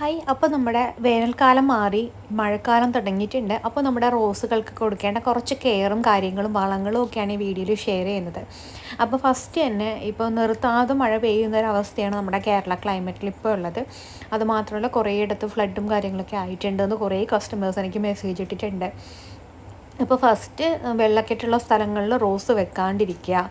Hi. അപ്പോൾ നമ്മുടെ വേനൽക്കാലം മാറി മഴക്കാലം തുടങ്ങിയിട്ടുണ്ട്. അപ്പോൾ നമ്മുടെ റോസുകൾക്ക് കൊടുക്കേണ്ട കുറച്ച് കെയറും കാര്യങ്ങളും വളങ്ങളും ഒക്കെയാണ് ഈ വീഡിയോയിൽ ഷെയർ ചെയ്യുന്നത്. അപ്പോൾ ഫസ്റ്റ് തന്നെ ഇപ്പോൾ നിർത്താതെ മഴ പെയ്യുന്ന ഒരു അവസ്ഥയാണ് നമ്മുടെ കേരള ക്ലൈമറ്റിൽ ഇപ്പോൾ ഉള്ളത്. അതുമാത്രമല്ല കുറേയിടത്ത് ഫ്ലഡും കാര്യങ്ങളൊക്കെ ആയിട്ടുണ്ടെന്ന് കുറേ കസ്റ്റമേഴ്സ് എനിക്ക് മെസ്സേജ് ഇട്ടിട്ടുണ്ട്. അപ്പോൾ ഫസ്റ്റ് വെള്ളക്കെട്ടുള്ള സ്ഥലങ്ങളിൽ റോസ് വെക്കാണ്ടിരിക്കുക.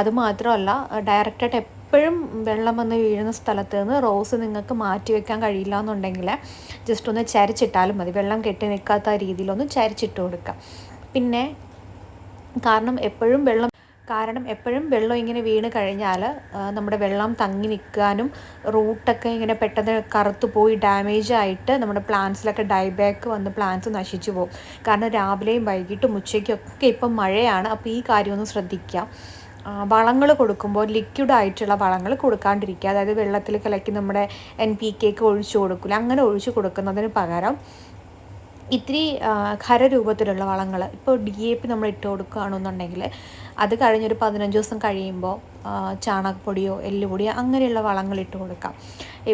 അതുമാത്രമല്ല ഡയറക്റ്റായിട്ട് എപ്പോഴും വെള്ളം വന്ന് വീഴുന്ന സ്ഥലത്ത് നിന്ന് റോസ് നിങ്ങൾക്ക് മാറ്റി വെക്കാൻ കഴിയില്ല എന്നുണ്ടെങ്കിൽ ജസ്റ്റ് ഒന്ന് ചരിച്ചിട്ടാലും മതി. വെള്ളം കെട്ടി നിൽക്കാത്ത രീതിയിലൊന്ന് ചരിച്ചിട്ട് കൊടുക്കുക പിന്നെ കാരണം എപ്പോഴും വെള്ളം കാരണം എപ്പോഴും വെള്ളം ഇങ്ങനെ വീണ് കഴിഞ്ഞാൽ നമ്മുടെ വെള്ളം തങ്ങി നിൽക്കാനും റൂട്ടൊക്കെ ഇങ്ങനെ പെട്ടെന്ന് കറുത്തു പോയി ഡാമേജ് ആയിട്ട് നമ്മുടെ പ്ലാന്റ്സിലൊക്കെ ഡൈബാക്ക് വന്ന് പ്ലാന്റ്സ് നശിച്ചു പോകും. കാരണം രാവിലെയും വൈകിട്ടും ഉച്ചയ്ക്കും ഒക്കെ ഇപ്പം മഴയാണ്. അപ്പോൾ ഈ കാര്യം ഒന്ന് ശ്രദ്ധിക്കാം. വളങ്ങൾ കൊടുക്കുമ്പോൾ ലിക്വിഡ് ആയിട്ടുള്ള വളങ്ങൾ കൊടുക്കാണ്ടിരിക്കുക. അതായത് വെള്ളത്തിൽ കലക്കി നമ്മുടെ എൻ പി കെക്ക് ഒഴിച്ചു കൊടുക്കില്ല അങ്ങനെ ഒഴിച്ചു കൊടുക്കുന്നതിന് പകരം ഇത്തിരി ഖരരൂപത്തിലുള്ള വളങ്ങൾ. ഇപ്പോൾ ഡി എ പി നമ്മൾ ഇട്ട് കൊടുക്കുകയാണെന്നുണ്ടെങ്കിൽ അത് കഴിഞ്ഞൊരു പതിനഞ്ച് ദിവസം കഴിയുമ്പോൾ ചാണകപ്പൊടിയോ എല്ലുപൊടിയോ അങ്ങനെയുള്ള വളങ്ങൾ ഇട്ട് കൊടുക്കാം.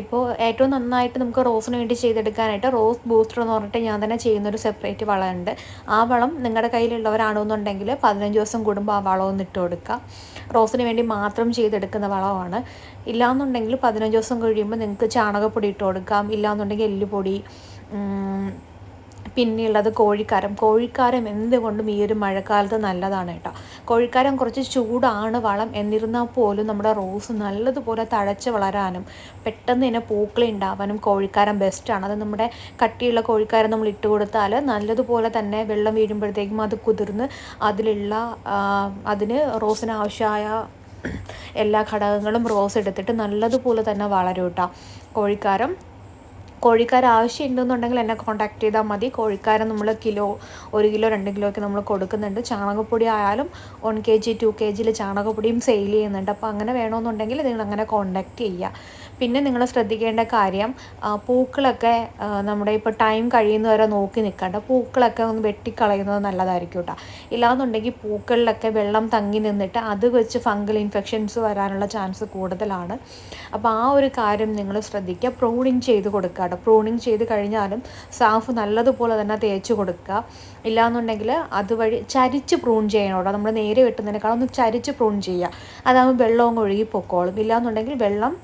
ഇപ്പോൾ ഏറ്റവും നന്നായിട്ട് നമുക്ക് റോസിന് വേണ്ടി ചെയ്തെടുക്കാനായിട്ട് റോസ് ബൂസ്റ്റർ എന്ന് പറഞ്ഞിട്ട് ഞാൻ തന്നെ ചെയ്യുന്നൊരു സെപ്പറേറ്റ് വളമുണ്ട്. ആ വളം നിങ്ങളുടെ കയ്യിലുള്ളവരാണെന്നുണ്ടെങ്കിൽ പതിനഞ്ച് ദിവസം കൂടുമ്പോൾ ആ വളം ഒന്ന് ഇട്ട് കൊടുക്കുക റോസിന് വേണ്ടി മാത്രം ചെയ്തെടുക്കുന്ന വളമാണ്. ഇല്ലാന്നുണ്ടെങ്കിൽ പതിനഞ്ച് ദിവസം കഴിയുമ്പോൾ നിങ്ങൾക്ക് ചാണകപ്പൊടി ഇട്ട് കൊടുക്കാം. ഇല്ലാന്നുണ്ടെങ്കിൽ എല്ലുപൊടി പിന്നെയുള്ളത് കോഴിക്കാരം. കോഴിക്കാരം എന്തുകൊണ്ടും ഈ ഒരു മഴക്കാലത്ത് നല്ലതാണ് കേട്ടോ. കോഴിക്കാരം കുറച്ച് ചൂടാണ് വളം. എന്നിരുന്നാൽ പോലും നമ്മുടെ റോസ് നല്ലതുപോലെ തഴച്ച് വളരാനും പെട്ടെന്ന് തന്നെ പൂക്കൾ ഉണ്ടാവാനും കോഴിക്കാരം ബെസ്റ്റാണ് അത് നമ്മുടെ കട്ടിയുള്ള കോഴിക്കാരം നമ്മൾ ഇട്ട് കൊടുത്താൽ നല്ലതുപോലെ തന്നെ വെള്ളം വീഴുമ്പോഴത്തേക്കും അത് കുതിർന്ന് അതിലുള്ള അതിന് റോസിന് ആവശ്യമായ എല്ലാ ഘടകങ്ങളും റോസ് എടുത്തിട്ട് നല്ലതുപോലെ തന്നെ വളരും കേട്ടോ. കോഴിക്കാരം കോഴിക്കാർ ആവശ്യമുണ്ടെന്നുണ്ടെങ്കിൽ എന്നെ കോൺടാക്ട് ചെയ്താൽ മതി. കോഴിക്കാരൻ നമ്മൾ കിലോ ഒരു കിലോ രണ്ട് കിലോ ഒക്കെ നമ്മൾ കൊടുക്കുന്നുണ്ട്. ചാണകപ്പൊടി ആയാലും one K G two K ജിയിൽ ചാണകപ്പൊടിയും സെയിൽ ചെയ്യുന്നുണ്ട്. അപ്പോൾ അങ്ങനെ വേണമെന്നുണ്ടെങ്കിൽ നിങ്ങൾ അങ്ങനെ കോൺടാക്ട് ചെയ്യുക. പിന്നെ നിങ്ങൾ ശ്രദ്ധിക്കേണ്ട കാര്യം പൂക്കളൊക്കെ നമ്മുടെ ഇപ്പോൾ ടൈം കഴിയുന്നവരെ നോക്കി നിൽക്കേണ്ട. പൂക്കളൊക്കെ ഒന്ന് വെട്ടിക്കളയുന്നത് നല്ലതായിരിക്കും കേട്ടോ ഇല്ലാന്നുണ്ടെങ്കിൽ പൂക്കളിലൊക്കെ വെള്ളം തങ്ങി നിന്നിട്ട് അത് വെച്ച് ഫംഗൽ ഇൻഫെക്ഷൻസ് വരാനുള്ള ചാൻസ് കൂടുതലാണ്. അപ്പോൾ ആ ഒരു കാര്യം നിങ്ങൾ ശ്രദ്ധിക്കുക. പ്രൂണിങ് ചെയ്ത് കൊടുക്കുക കേട്ടോ പ്രൂണിങ് ചെയ്ത് കഴിഞ്ഞാലും സാഫ് നല്ലതുപോലെ തന്നെ തേച്ച് കൊടുക്കുക. ഇല്ലാന്നുണ്ടെങ്കിൽ അതുവഴി ചരിച്ച് പ്രൂൺ ചെയ്യണം കേട്ടോ നമ്മൾ നേരെ വെട്ടുന്നതിനേക്കാളും ഒന്ന് ചരിച്ച് പ്രൂൺ ചെയ്യുക. അതാകുമ്പോൾ വെള്ളവും ഒഴുകി പൊക്കോളും. ഇല്ലാന്നുണ്ടെങ്കിൽ വെള്ളം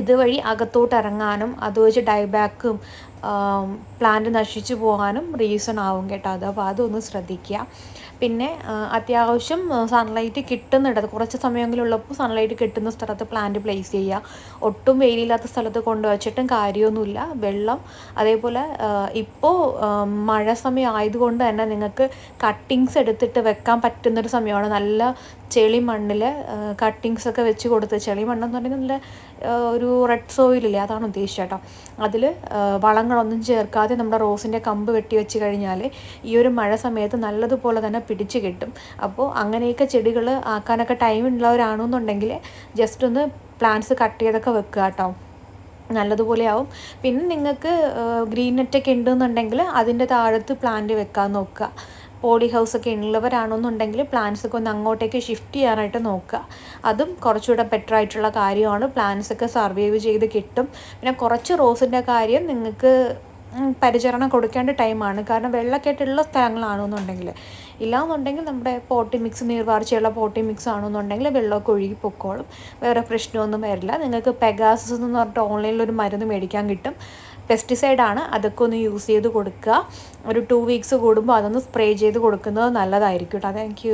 ഇതുവഴി അകത്തോട്ട് ഇറങ്ങാനും അത് വെച്ച് ഡൈബാക്കും പ്ലാന്റ് നശിച്ചു പോകാനും റീസൺ ആവും കേട്ടോ. അത് അപ്പോൾ അതൊന്ന് ശ്രദ്ധിക്കുക. പിന്നെ അത്യാവശ്യം സൺലൈറ്റ് കിട്ടുന്നിടത്ത് കുറച്ച് സമയമെങ്കിലും ഉള്ളപ്പോൾ സൺലൈറ്റ് കിട്ടുന്ന സ്ഥലത്ത് പ്ലാന്റ് പ്ലേസ് ചെയ്യുക. ഒട്ടും വെയിലില്ലാത്ത സ്ഥലത്ത് കൊണ്ടുവച്ചിട്ടും കാര്യമൊന്നുമില്ല. വെള്ളം അതേപോലെ ഇപ്പോൾ മഴ സമയം ആയതുകൊണ്ട് തന്നെ നിങ്ങൾക്ക് കട്ടിങ്സ് എടുത്തിട്ട് വെക്കാൻ പറ്റുന്നൊരു സമയമാണ്. നല്ല ചെളി കട്ടിങ്സ് ഒക്കെ വെച്ച് കൊടുത്ത് ചെളി മണ്ണെന്ന് പറഞ്ഞാൽ നല്ല ഒരു റെഡ് സോയിലില്ലേ അതാണ് ഉദ്ദേശിച്ചത് കേട്ടോ. അതിൽ വളങ്ങളൊന്നും ചേർക്കാതെ നമ്മുടെ റോസിന്റെ കമ്പ് വെട്ടി വെച്ച് കഴിഞ്ഞാൽ ഈ ഒരു മഴ സമയത്ത് നല്ലതുപോലെ തന്നെ പിടിച്ച് കിട്ടും. അപ്പോൾ അങ്ങനെയൊക്കെ ചെടികൾ ആക്കാനൊക്കെ ടൈം ഉള്ളവരാണെന്നുണ്ടെങ്കിൽ ജസ്റ്റ് ഒന്ന് പ്ലാന്റ്സ് കട്ട് ചെയ്തൊക്കെ വെക്കുക കേട്ടോ. നല്ലതുപോലെ ആവും. പിന്നെ നിങ്ങൾക്ക് ഗ്രീൻ നെറ്റൊക്കെ ഉണ്ടെന്നുണ്ടെങ്കിൽ അതിന്റെ താഴത്ത് പ്ലാന്റ് വെക്കാൻ നോക്കുക. പോളി ഹൗസ് ഒക്കെ ഉള്ളവരാണെന്നുണ്ടെങ്കിൽ പ്ലാന്റ്സ് ഒക്കെ ഒന്ന് അങ്ങോട്ടേക്ക് ഷിഫ്റ്റ് ചെയ്യാനായിട്ട് നോക്കുക. അതും കുറച്ചുകൂടെ ബെറ്റർ ആയിട്ടുള്ള കാര്യമാണ്. പ്ലാന്റ്സ് ഒക്കെ സർവൈവ് ചെയ്ത് കിട്ടും. പിന്നെ കുറച്ച് റോസിന്റെ കാര്യം നിങ്ങൾക്ക് പരിചരണം കൊടുക്കേണ്ട ടൈമാണ് കാരണം വെള്ളക്കെട്ടുള്ള സ്ഥലങ്ങളാണെന്നുണ്ടെങ്കിൽ ഇല്ലാന്നുണ്ടെങ്കിൽ നമ്മുടെ പോട്ടി മിക്സ് നീർവാർച്ചയുള്ള പോട്ടി മിക്സ് ആണെന്നുണ്ടെങ്കിൽ വെള്ളമൊക്കെ ഒഴുകി പൊക്കോളും. വേറെ പ്രശ്നമൊന്നും വരില്ല. നിങ്ങൾക്ക് പെഗാസസ് എന്ന് പറഞ്ഞിട്ട് ഓൺലൈനിൽ ഒരു മരുന്ന് മേടിക്കാൻ കിട്ടും. പെസ്റ്റിസൈഡാണ് അതൊക്കെ ഒന്ന് യൂസ് ചെയ്ത് കൊടുക്കുക. ഒരു ടു വീക്സ് കൂടുമ്പോൾ അതൊന്ന് സ്പ്രേ ചെയ്ത് കൊടുക്കുന്നത് നല്ലതായിരിക്കും കേട്ടോ താങ്ക്